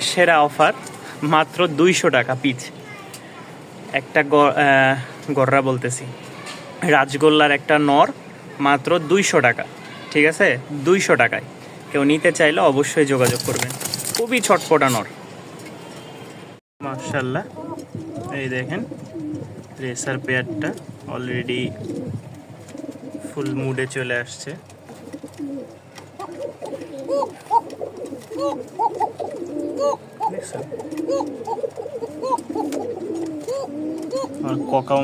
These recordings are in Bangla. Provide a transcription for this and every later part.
সেরা অফার, মাত্র দুইশো টাকা পিচ। একটা গররা বলতেছি। রাজগোল্লার একটা নর, মাত্র দুইশো টাকা। ঠিক আছে? দুইশো টাকায়। কেউ নিতে চাইলে অবশ্যই যোগাযোগ করবেন। খুবই ছটপটা নর। মার্শাল্লাহ এই দেখেন, রেসার পেয়ারটা অলরেডি ফুল মুডে চলে আসছে। আর ককাও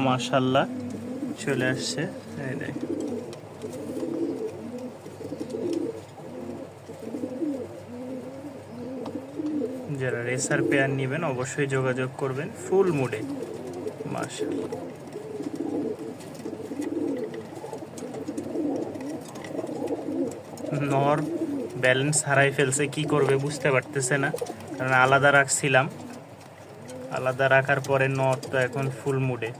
চলে আসছে। যারা রেসার পেয়ার নেবেন, অবশ্যই যোগাযোগ করবেন ফুল মুডে। মাশাল্লাহ। নর ব্যালেন্স হারাই ফেলছে, কি করবে বুঝতে পারতেছে না। আলাদা রাখছিলাম। আলাদা রাখার পরে নর্থ এখন ফুল মুডে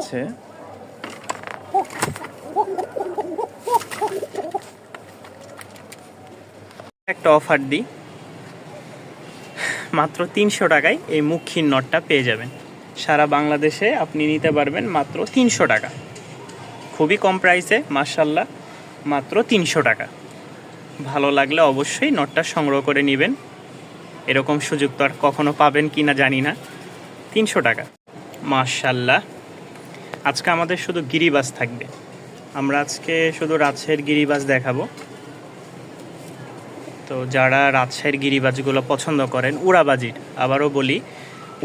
আছে। একটা অফার দিই। মাত্র তিনশো টাকায় এই মুখীর নটটা পেয়ে যাবেন। সারা বাংলাদেশে আপনি নিতে পারবেন মাত্র তিনশো টাকা। খুবই কম প্রাইসে মার্শাল্লাহ মাত্র তিনশো টাকা। ভালো লাগলে অবশ্যই নটটা সংগ্রহ করে নেবেন। এরকম সুযোগ তো আর কখনো পাবেন কি না জানি না। তিনশো টাকা। মার্শাল্লাহ আজকে আমাদের শুধু গিরিবাস থাকবে। আমরা আজকে শুধু রাজশাহীর গিরিবাস দেখাবো। তো যারা রাজশাহীর গিরিবাজগুলো পছন্দ করেন, উড়াবাজির, আবারও বলি,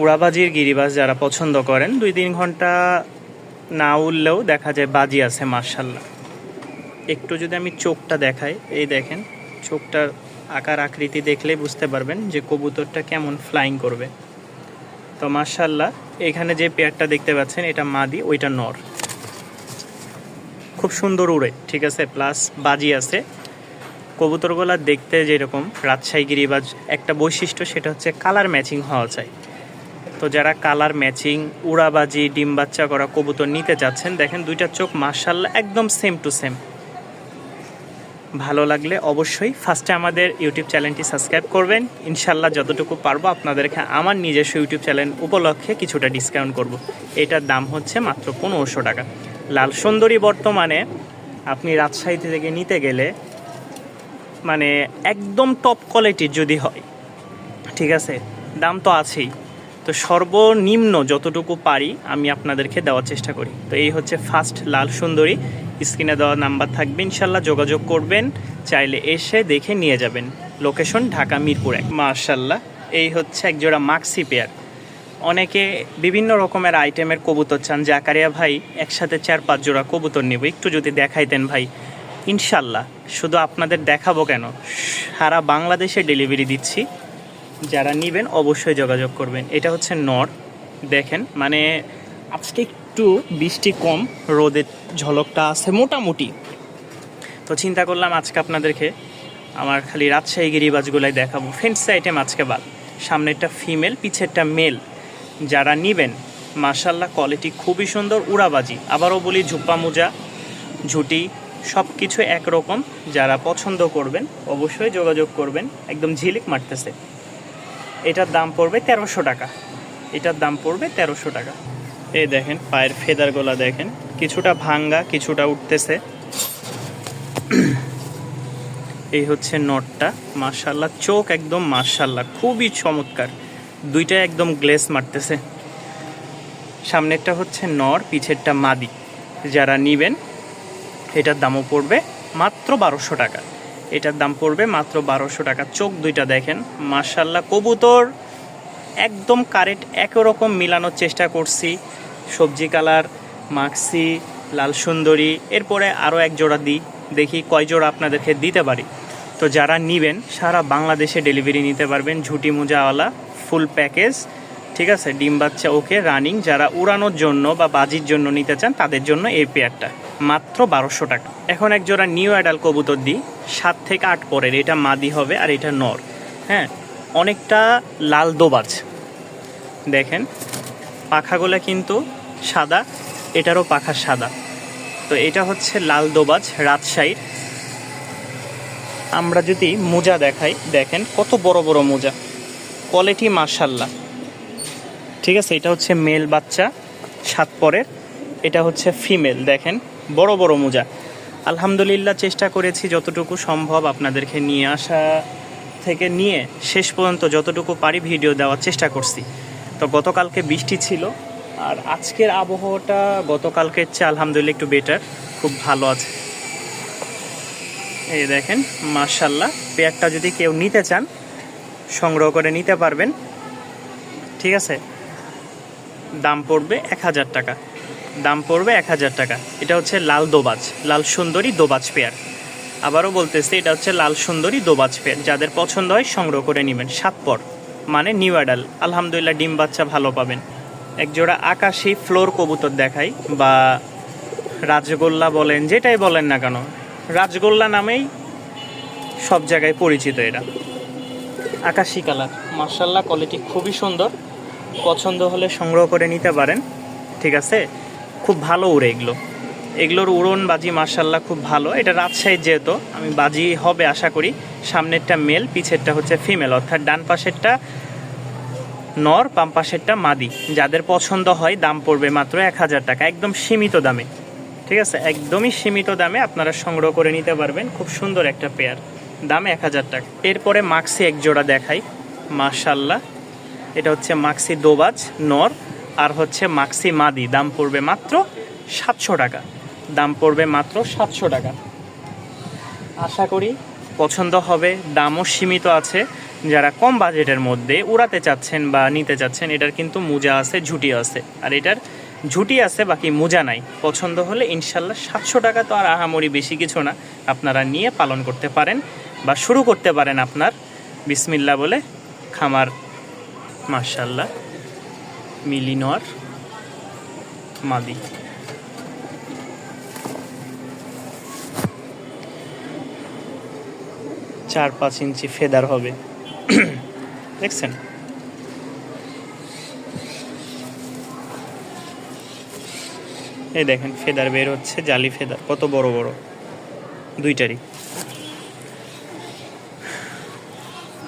উড়াবাজির গিরিবাস যারা পছন্দ করেন, দুই তিন ঘণ্টা না উঠলেও দেখা যায় বাজি আছে মার্শাল্লাহ একটু যদি আমি চোখটা দেখাই, এই দেখেন, চোখটার আকার আকৃতি দেখলেই বুঝতে পারবেন যে কবুতরটা কেমন ফ্লাইং করবে। তো মার্শাল্লাহ এখানে যে পেয়ারটা দেখতে পাচ্ছেন, এটা মাদি, ওইটা নর। খুব সুন্দর উড়ে, ঠিক আছে? প্লাস বাজি আছে। কবুতরগুলা দেখতে যেরকম রাজশাহীগিরি বা একটা বৈশিষ্ট্য, সেটা হচ্ছে কালার ম্যাচিং হওয়া চাই। তো যারা কালার ম্যাচিং, উড়াবাজি, ডিম বাচ্চা করা কবুতর নিতে চাচ্ছেন, দেখেন দুইটা চোখ মার্শাল্লাহ একদম সেম টু সেম। ভালো লাগলে অবশ্যই ফার্স্টে আমাদের ইউটিউব চ্যানেলটি সাবস্ক্রাইব করবেন। ইনশাল্লাহ যতটুকু পারব আপনাদেরকে আমার নিজস্ব ইউটিউব চ্যানেল উপলক্ষে কিছুটা ডিসকাউন্ট করব। এটার দাম হচ্ছে মাত্র পনেরোশো টাকা। লাল সুন্দরী বর্তমানে আপনি রাজশাহী থেকে নিতে গেলে মানে একদম টপ কোয়ালিটির যদি হয়, ঠিক আছে? দাম তো আছেই। তো সর্বনিম্ন যতটুকু পারি আমি আপনাদেরকে দেওয়ার চেষ্টা করি। তো এই হচ্ছে ফার্স্ট লাল সুন্দরী। স্ক্রিনে দেওয়া নাম্বার থাকবে, ইনশাল্লাহ যোগাযোগ করবেন, চাইলে এসে দেখে নিয়ে যাবেন। লোকেশন ঢাকা মিরপুর এক। মার্শাল্লাহ এই হচ্ছে একজোড়া মাক্সি পেয়ার অনেকে বিভিন্ন রকমের আইটেমের কবুতর চান। জাকারিয়া ভাই, একসাথে চার, পাঁচ জোড়া কবুতর নেব। একটু যদি দেখাইতেন ভাই। ইনশাল্লাহ, শুধু আপনাদের দেখাবো কেন? সারা বাংলাদেশে ডেলিভারি দিচ্ছি। যারা নেবেন অবশ্যই যোগাযোগ করবেন। এটা হচ্ছে নর, দেখেন মানে আজকে একটু বৃষ্টি কম রোদের ঝলকটা আছে মোটামুটি। তো চিন্তা করলাম আজকে আপনাদেরকে আমার খালি রাজশাহী গিরিবাজগুলাই দেখাবো। ফ্রেন্ডস আইটেম আজকে বাদ, সামনেরটা ফিমেল পিছেরটা মেল যারা নেবেন মার্শাল্লাহ কোয়ালিটি খুবই সুন্দর, উড়াবাজি। আবারও বলি ঝুপ্পা মোজা ঝুটি সব কিছু একরকম। যারা পছন্দ করবেন, অবশ্যই যোগাযোগ করবেন। একদম ঝিলিক মারতেছে। এটার দাম পড়বে তেরোশো টাকা। এটার দাম পড়বে তেরোশো টাকা। এই দেখেন, পায়ের ফেদারগুলা দেখেন, কিছুটা ভাঙ্গা, কিছুটা উঠতেছে। এই হচ্ছে নটটা। মার্শাল্লাহ চোখ একদম মার্শাল্লাহ খুবই চমৎকার। দুইটা একদম গ্লেস মারতেছে। সামনেরটা হচ্ছে নর, পিছেরটা মাদি। যারা নিবেন, এটার দামও পড়বে মাত্র বারোশো টাকা। এটার দাম পড়বে মাত্র বারোশো টাকা। চোখ দুইটা দেখেন। মার্শাল্লাহ কবুতর একদম কারেক্ট একই রকম মিলানোর চেষ্টা করছি। সবজি কালার, মাক্সি, লাল সুন্দরী, এরপরে আরও এক জোড়া দিই। দেখি কয় জোড়া আপনাদেরকে দিতে পারি। তো যারা নিবেন, সারা বাংলাদেশে ডেলিভারি নিতে পারবেন ঝুটি মোজাওয়ালা, ফুল প্যাকেজ। ঠিক আছে? ডিম বাচ্চা, ওকে, রানিং। যারা উড়ানোর জন্য বা বাজির জন্য নিতে চান, তাদের জন্য এই পেয়ারটা। মাত্র বারোশো টাকা। এখন এক জোড়া নিউ অ্যাডাল কবুতর দিই। সাত থেকে আট পরের, এটা মাদি হবে আর এটা নর। হ্যাঁ অনেকটা লাল দোবাজ। দেখেন, পাখাগুলো কিন্তু সাদা, এটারও পাখা সাদা। তো এটা হচ্ছে লাল দোবাজ রাজশাহীর আমরা যদি মোজা দেখাই, দেখেন কত বড় বড় মোজা। কোয়ালিটি মার্শাল্লাহ ঠিক আছে, এটা হচ্ছে মেল বাচ্চা, সাত পরের। এটা হচ্ছে ফিমেল দেখেন। বড় বড় মোজা। আলহামদুলিল্লাহ চেষ্টা করেছি যতটুকু সম্ভব আপনাদেরকে নিয়ে আসা থেকে নিয়ে শেষ পর্যন্ত যতটুকু পারি ভিডিও দেওয়ার চেষ্টা করছি। তো গতকালকে বৃষ্টি ছিল আর আজকের আবহাওয়াটা গতকালকের চেয়ে আলহামদুলিল্লাহ একটু বেটার খুব ভালো আছে। এই দেখেন মার্শাল্লাহ পেয়ারটা যদি কেউ নিতে চান, সংগ্রহ করে নিতে পারবেন। ঠিক আছে? দাম পড়বে এক হাজার টাকা। দাম পড়বে এক হাজার টাকা। এটা হচ্ছে লাল দোবাজ, লাল সুন্দরী দোবাজ পেয়ার। আবারও বলতেছি, এটা হচ্ছে লাল সুন্দরী দোবাজ পেয়ার। যাদের পছন্দ হয় সংগ্রহ করে নেবেন, সাত পর। মানে নিউ অ্যাডাল। আলহামদুলিল্লাহ ডিম বাচ্চা ভালো পাবেন। একজোড়া আকাশি ফ্লোর কবুতর দেখাই, বা রাজগোল্লা বলেন, যেটাই বলেন না কেন, রাজগোল্লা নামেই সব জায়গায় পরিচিত এটা আকাশি কালার। মার্শাল্লাহ কোয়ালিটি খুবই সুন্দর। পছন্দ হলে সংগ্রহ করে নিতে পারেন। ঠিক আছে? খুব ভালো উড়ে এগুলো। এগুলোর উড়ন বাজি মার্শাল্লাহ খুব ভালো। এটা রাজশাহী যেহেতু, আমি বাজি হবে আশা করি। সামনেরটা মেল পিছেরটা হচ্ছে ফিমেল অর্থাৎ ডান পাশেরটা নর, বাম পাশেরটা মাদি। যাদের পছন্দ হয়, দাম পড়বে মাত্র এক হাজার টাকা। একদম সীমিত দামে। ঠিক আছে? একদমই সীমিত দামে আপনারা সংগ্রহ করে নিতে পারবেন। খুব সুন্দর একটা পেয়ার দাম এক হাজার টাকা। এরপরে মাক্সি এক জোড়া দেখাই। মার্শাল্লাহ এটা হচ্ছে মাক্সি দোবাজ, নর। আর হচ্ছে মাক্সি মাদি, দাম পড়বে মাত্র সাতশো টাকা। দাম পড়বে মাত্র সাতশো টাকা। আশা করি পছন্দ হবে, দামও সীমিত আছে। যারা কম বাজেটের মধ্যে উড়াতে চাচ্ছেন বা নিতে চাচ্ছেন, এটার কিন্তু মোজা আছে, ঝুটি আছে। আর এটার ঝুটি আছে, বাকি মোজা নাই। পছন্দ হলে ইনশাল্লাহ সাতশো টাকা তো আর আহামরি বেশি কিছু না। আপনারা নিয়ে পালন করতে পারেন বা শুরু করতে পারেন আপনার। বিসমিল্লা বলে খামার মার্শাল্লাহ মিলিনর মাদি। চার পাঁচ ইঞ্চি ফেদার হবে। দেখছেন? এই দেখেন, ফেদার বের হচ্ছে, জালি ফেদার, কত বড় বড়। দুইটারই।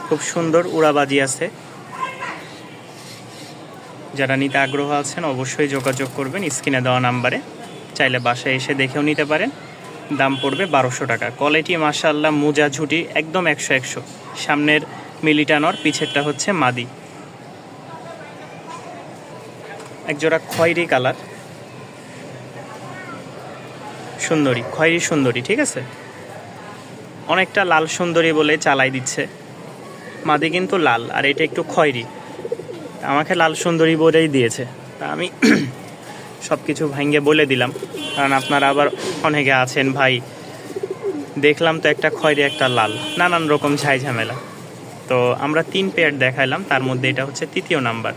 খুব সুন্দর উড়াবাজি আছে। যারা নিতে আগ্রহ আছেন, অবশ্যই যোগাযোগ করবেন স্ক্রিনে দেওয়া নাম্বারে। চাইলে বাসায় এসে দেখেও নিতে পারেন। দাম পড়বে বারোশো টাকা। কোয়ালিটি মাশাল্লাহ মোজা ঝুটি একদম একশো একশো। সামনের মিলিটানর, পিছেরটা হচ্ছে মাদি। একজোড়া খয়েরি কালার। সুন্দরী, খয়েরি সুন্দরী, ঠিক আছে? অনেকটা লাল সুন্দরী বলে চালাই দিচ্ছে। মাদি কিন্তু লাল, আর এটা একটু খয়েরি। আমাকে লাল সুন্দরী বলেই দিয়েছে। তা আমি সব কিছু ভাঙ্গে বলে দিলাম। কারণ আপনারা আবার অনেকে আছেন ভাই, দেখলাম তো একটা খয়েরি, একটা লাল, নানান রকম ঝাই ঝামেলা তো আমরা তিন পেয়ার দেখাইলাম, তার মধ্যে এটা হচ্ছে তৃতীয় নাম্বার।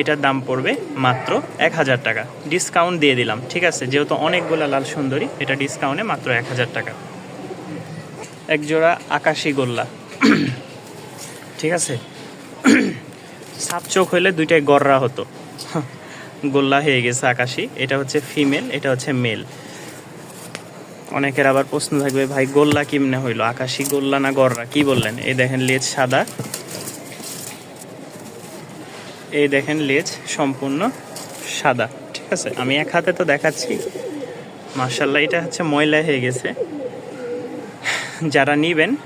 এটার দাম পড়বে মাত্র এক হাজার টাকা। ডিসকাউন্ট দিয়ে দিলাম, ঠিক আছে? যেহেতু অনেকগুলো লাল সুন্দরী, এটা ডিসকাউন্টে মাত্র এক হাজার টাকা। এক জোড়া আকাশি গোল্লা, ঠিক আছে? সাপ চোখ হইলে দুইটাই গররা হতো। গোল্লা হয়ে গেছে আকাশি। এটা হচ্ছে ফিমেল এটা হচ্ছে মেল অনেকের আবার প্রশ্ন থাকবে, ভাই, গোল্লা কিমনে হইল? আকাশি গোল্লা না গররা? কি বললেন? এই দেখেন লেজ সাদা। এই দেখেন লেজ সম্পূর্ণ সাদা। ঠিক আছে? আমি এক হাতে তো দেখাচ্ছি। মার্শাল্লাহ এটা হচ্ছে ময়লা হয়ে গেছে। যারা নিবেন,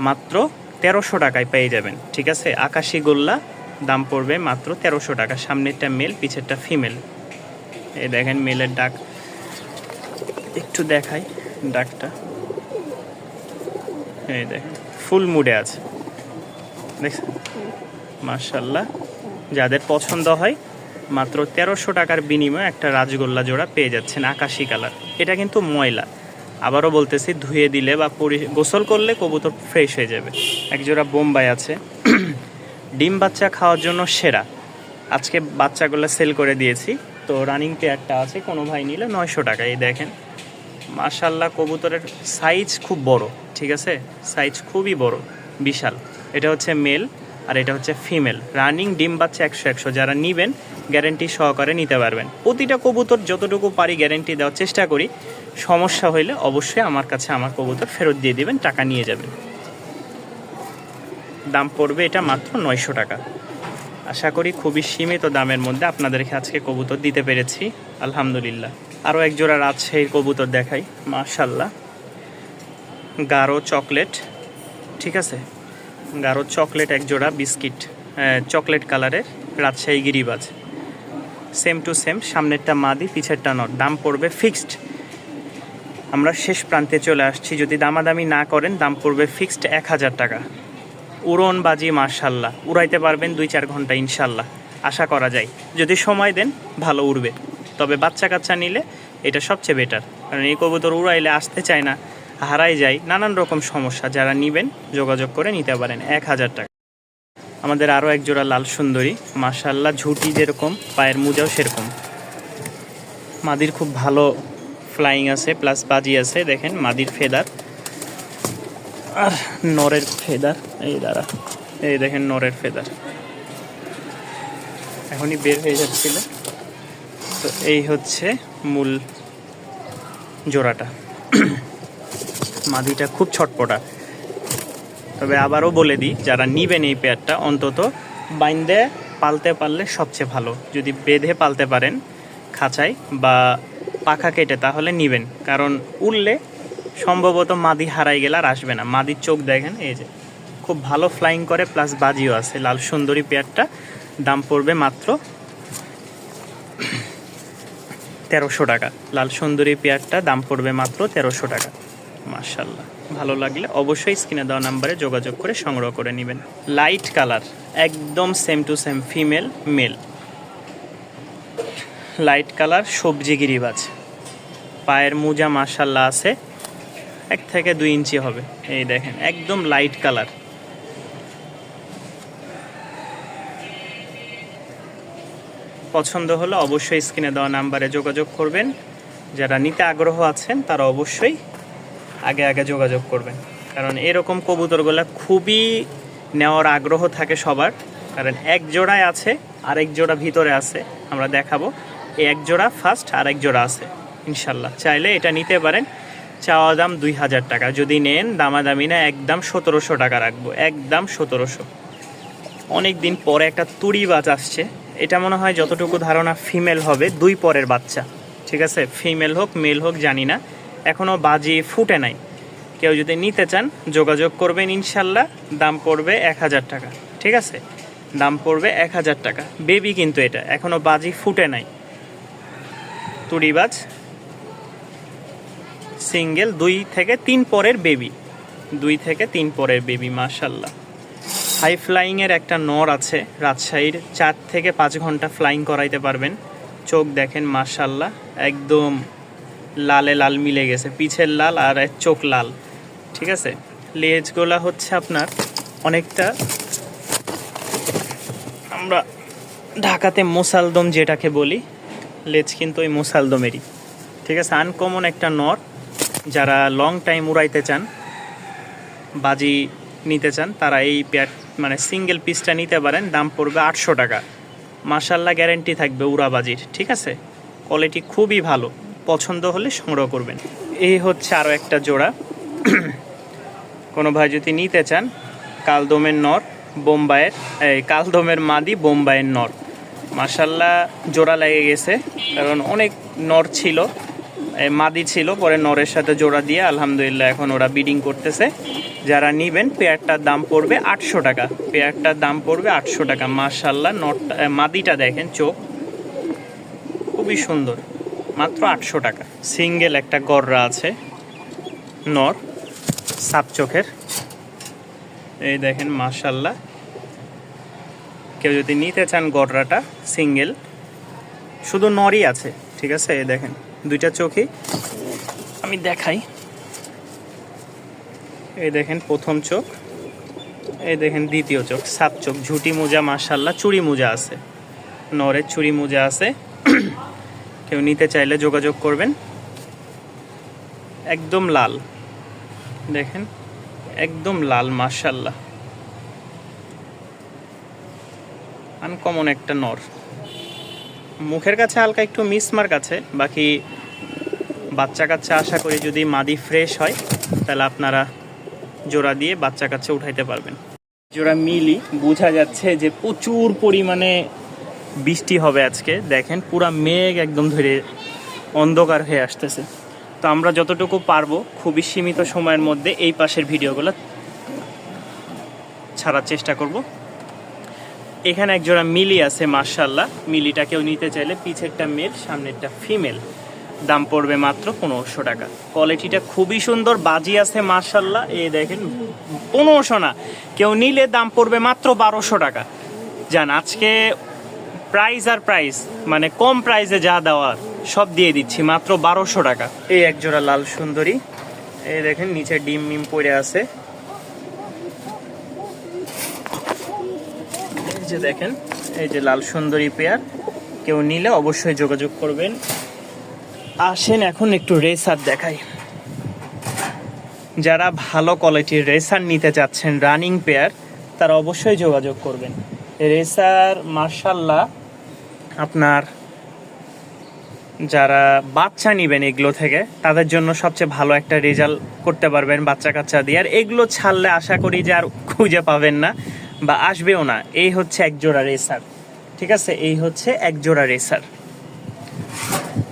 মাত্র তেরোশো টাকায় পেয়ে যাবেন, ঠিক আছে? আকাশি গোল্লা, দাম পড়বে মাত্র তেরোশো টাকা। সামনেরটা মেল পিছেরটা ফিমেল এই দেখেন মেলের ডাক। একটু দেখাই ডাকটা। এই দেখেন ফুল মুডে আছে। দেখছেন? মার্শাল্লাহ যাদের পছন্দ হয়, মাত্র তেরোশো টাকার বিনিময়ে একটা রাজগোল্লা জোড়া পেয়ে যাচ্ছেন আকাশি কালার। এটা কিন্তু ময়লা। আবারও বলতেছি, ধুয়ে দিলে বা গোসল করলে কবুতর ফ্রেশ হয়ে যাবে। একজোড়া বোম্বাই আছে। ডিম বাচ্চা খাওয়ার জন্য সেরা। আজকে বাচ্চাগুলো সেল করে দিয়েছি। তো রানিং পেয়ারটা আছে, কোনো ভাই নিলে নয়শো টাকা, এই দেখেন। মাশাল্লাহ কবুতরের সাইজ খুব বড়, ঠিক আছে? সাইজ খুবই বড়, বিশাল। এটা হচ্ছে মেল আর এটা হচ্ছে ফিমেল রানিং ডিম বাচ্চা একশো একশো। যারা নিবেন গ্যারেন্টি সহকারে নিতে পারবেন। প্রতিটা কবুতর যতটুকু পারি গ্যারেন্টি দেওয়ার চেষ্টা করি। সমস্যা হইলে অবশ্যই আমার কাছে আমার কবুতর ফেরত দিয়ে দিবেন, টাকা নিয়ে যাবেন। দাম পড়বে এটা মাত্র নয়শো টাকা। আশা করি খুবই সীমিত দামের মধ্যে আপনাদেরকে আজকে কবুতর দিতে পেরেছি, আলহামদুলিল্লাহ। আরও এক জোড়া রাজশাহীর কবুতর দেখাই মাশাল্লাহ গাঢ় চকলেট, ঠিক আছে? গাঢ় চকলেট এক জোড়া বিস্কিট চকলেট কালারের রাজশাহী গিরিবাজ। সেম টু সেম, সামনেরটা মাদি, পিছেরটা নট। দাম পড়বে ফিক্সড আমরা শেষ প্রান্তে চলে আসছি। যদি দামাদামি না করেন, দাম পড়বে ফিক্সড এক হাজার টাকা। উড়ন বাজি মার্শাল্লাহ উড়াইতে পারবেন দুই চার ঘণ্টা ইনশাল্লাহ আশা করা যায়। যদি সময় দেন, ভালো উড়বে। তবে বাচ্চা কাচ্চা নিলে এটা সবচেয়ে বেটার কারণ এই কবুতর উড়াইলে আসতে চায় না, হারাই যায়। নানান রকম সমস্যা। যারা নিবেন, যোগাযোগ করে নিতে পারেন এক হাজার টাকা। আমাদের আরও এক জোড়া লাল সুন্দরী। মাশাল্লাহ ঝুটি যেরকম, পায়ের মোজাও সেরকম। মাদির খুব ভালো ফ্লাইং আছে প্লাস বাজি আছে, দেখেন মাদির ফেদার। আর নরের ফেদার, এই দ্বারা এই দেখেন নরের ফেদার। এখনই বের হয়ে যাচ্ছিল। তো এই হচ্ছে মূল জোড়াটা। মাদিটা খুব ছটপটা। তবে আবারও বলে দিই, যারা নিবেন এই পেয়ারটা অন্তত বাইন্দে পালতে পারলে সবচেয়ে ভালো। যদি বেঁধে পালতে পারেন খাঁচায় বা পাখা কেটে তাহলে নিবেন। কারণ উড়লে সম্ভবত মাদি হারাই গেলে আর আসবে না। মাদির চোখ দেখেন, এই যে। খুব ভালো ফ্লাইং করে প্লাস বাজিও আছে। লাল সুন্দরী পেয়ারটা দাম পড়বে মাত্র তেরোশো টাকা। লাল সুন্দরী পেয়ারটা দাম পড়বে মাত্র তেরোশো টাকা। মার্শাল্লাহ ভালো লাগলে অবশ্যই স্ক্রিনে দেওয়া নাম্বারে যোগাযোগ করে সংগ্রহ করে নেবেন। লাইট কালার একদম same to same female male light colour, সবজি গিরিবাজ পায়ের মোজা মার্শাল্লাহ আছে। এক থেকে দুই ইঞ্চি হবে। এই দেখেন, একদম লাইট কালার। পছন্দ হলে অবশ্যই স্ক্রিনে দেওয়া নাম্বারে যোগাযোগ করবেন। যারা নিতে আগ্রহ আছেন, তারা অবশ্যই আগে আগে যোগাযোগ করবেন। কারণ এরকম কবুতরগুলো খুবই নেওয়ার আগ্রহ থাকে সবার। কারণ এক জোড়ায় আছে, আরেক জোড়া ভিতরে আছে। আমরা দেখাবো। এক জোড়া ফার্স্ট আর এক জোড়া আছে, ইনশাল্লাহ। চাইলে এটা নিতে পারেন। চাওয়া দাম দুই হাজার টাকা। যদি নেন, দামাদামি না, একদম সতেরোশো টাকা রাখব। একদম সতেরোশো। অনেক দিন পরে একটা তুড়ি বাজ আসছে। এটা মনে হয় যতটুকু ধারণা ফিমেল হবে, দুই পরের বাচ্চা। ঠিক আছে? ফিমেল হোক মেল হোক, জানি না। এখনও বাজি ফুটে নাই। কেউ যদি নিতে চান, যোগাযোগ করবেন, ইনশাল্লাহ। দাম পড়বে এক হাজার টাকা। ঠিক আছে? দাম পড়বে এক হাজার টাকা। বেবি কিন্তু এটা। এখনও বাজি ফুটে নাই। তুড়িবাজ সিঙ্গেল, দুই থেকে তিন পরের বেবি। দুই থেকে তিন পরের বেবি, মাশাল্লাহ। হাই ফ্লাইংয়ের একটা নর আছে, রাজশাহীর। চার থেকে পাঁচ ঘণ্টা ফ্লাইং করাইতে পারবেন। চোখ দেখেন, মাশাল্লাহ, একদম লালে লাল মিলে গেছে। পিছের লাল আর এক চোখ লাল। ঠিক আছে? লেজগুলা হচ্ছে আপনার অনেকটা আমরা ঢাকাতে মোসালদম যেটাকে বলি লেজ কিন্তু ওই মোসালদমেরই। ঠিক আছে? আনকমন একটা নর যারা লং টাইম উড়াইতে চান, বাজি নিতে চান, তারা এই প্যাট মানে সিঙ্গেল পিসটা নিতে পারেন, দাম পড়বে আটশো টাকা। মাসাল্লাহ গ্যারেন্টি থাকবে উড়াবাজির ঠিক আছে? কোয়ালিটি খুবই ভালো। পছন্দ হলে সংগ্রহ করবেন। এই হচ্ছে আরও একটা জোড়া। কোনো ভাই যদি নিতে চান, কালদমের নর, বোম্বাইয়ের, এই কালদমের মাদি, বোম্বাইয়ের নর। মাসাল্লাহ জোড়া লেগে গেছে, কারণ অনেক নর ছিল মাদি ছিল, পরে নরের সাথে জোড়া দিয়ে আলহামদুলিল্লাহ এখন ওরা বিডিং করতেছে। যারা নিবেন, পেয়ারটার দাম পড়বে আটশো টাকা। পেয়ারটার দাম পড়বে আটশো টাকা। মাশাল্লাহ নটটা মাদিটা দেখেন চোখ। খুবই সুন্দর। মাত্র আটশো টাকা। সিঙ্গেল একটা গররা আছে, নর, সাপ চোখের। এই দেখেন মাশাল্লাহ। কেউ যদি নিতে চান গররাটা সিঙ্গেল, শুধু নরই আছে, ঠিক আছে? এই দেখেন, দুইটা চোখই। আমি দেখাই। এই দেখেন, প্রথম চোখ, এই দেখেন, দ্বিতীয় চোখ, সাত চোখ, ঝুটি মোজা মার্শাল্লাহ চুড়ি মোজা আছে। নরের চুড়ি মোজা আছে। কেউ নিতে চাইলে যোগাযোগ করবেন। একদম লাল। দেখেন, একদম লাল মার্শাল্লাহ আনকমন একটা নর। মুখের কাছে হালকা একটু মিস মিসমার্ক আছে, বাকি বাচ্চা কাচ্চা আশা করি যদি মাদি ফ্রেশ হয়, তাহলে আপনারা জোড়া দিয়ে বাচ্চা কাচ্চা উঠাইতে পারবেন। জোড়া মিলি, বোঝা যাচ্ছে যে প্রচুর পরিমাণে বৃষ্টি হবে আজকে। দেখেন পুরা মেঘ একদম ধরে অন্ধকার হয়ে আসতেছে। তো আমরা যতটুকু পারব খুবই সীমিত সময়ের মধ্যে এই পাশের ভিডিওগুলো ছাড়ার চেষ্টা করব। এখানে এক জোড়া মিলি আছে মার্শাল্লাহ মিলিটা কেউ নিতে চাইলে পিছেরটা মেল, সামনেরটা ফিমেল। দাম পড়বে মাত্র পনেরোশো টাকা। কোয়ালিটিটা খুবই সুন্দর, বাজি আছে মার্শাল্লাহ এ দেখেন, পনেরোশো না। কেউ নিলে দাম পড়বে মাত্র বারোশো টাকা। জান, আজকে প্রাইস আর প্রাইস মানে কম প্রাইসে যা দেওয়ার সব দিয়ে দিচ্ছি, মাত্র বারোশো টাকা। এই এক জোড়া লাল সুন্দরী। এই দেখেন, নিচে ডিম মিম পড়ে আছে। যে দেখেন, এই যে লাল সুন্দরী পেয়ার, কেউ নিলে অবশ্যই যোগাযোগ করবেন। আসেন এখন একটু রেসার দেখাই। যারা ভালো কোয়ালিটির রেসার নিতে চাচ্ছেন, রানিং পেয়ার, তারা অবশ্যই যোগাযোগ করবেন। রেসার, মার্শাল্লাহ, আপনার যারা বাচ্চা নিবেন এগুলো থেকে, তাদের জন্য সবচেয়ে ভালো একটা রেজাল্ট করতে পারবেন বাচ্চা কাচ্চা দিয়ে। আর এগুলো ছাড়লে আশা করি যে আর খুঁজে পাবেন না। বা আসবেও না। এই হচ্ছে এক জোড়া রেসার। ঠিক আছে? এই হচ্ছে এক জোড়া রেসার।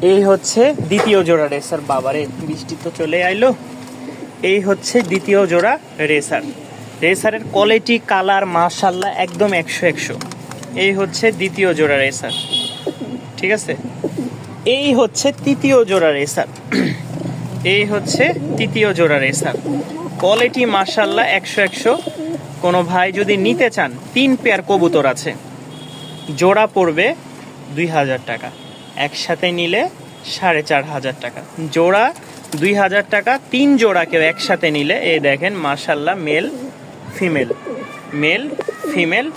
এই হচ্ছে দ্বিতীয় জোড়া রেসার। বাবারে, বৃষ্টি তো চলে আইলো। এই হচ্ছে দ্বিতীয় জোড়া রেসার। রেসারের কোয়ালিটি কালার মাশাল্লাহ একদম একশো একশো। এই হচ্ছে দ্বিতীয় জোড়া রেসার। ঠিক আছে? এই হচ্ছে তৃতীয় জোড়া রেসার। এই হচ্ছে তৃতীয় জোড়া রেসার। কোয়ালিটি মাশাল্লাহ একশো একশো। কোনো ভাই যদি নিতে চান, তিন পেয়ার কবুতর আছে। জোড়া পড়বে দুই হাজার টাকা। একসাথে নিলে সাড়ে চার হাজার টাকা। জোড়া দুই হাজার টাকা, তিন জোড়া কেউ একসাথে নিলে এই দেখেন মার্শাল্লাহ মেল, ফিমেল। মেল, ফিমেল,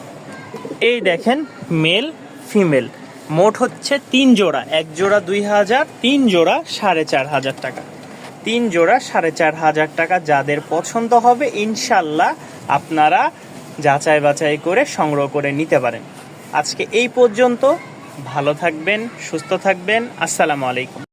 এই দেখেন, মেল, ফিমেল। মোট হচ্ছে তিন জোড়া। এক জোড়া দুই হাজার, তিন জোড়া সাড়ে চার হাজার টাকা। তিন জোড়া সাড়ে চার হাজার টাকা যাদের পছন্দ হবে, ইনশাল্লাহ আপনারা যাচাই বাছাই করে সংগ্রহ করে নিতে পারেন। আজকে এই পর্যন্ত, ভালো থাকবেন, সুস্থ থাকবেন, আসসালামু আলাইকুম।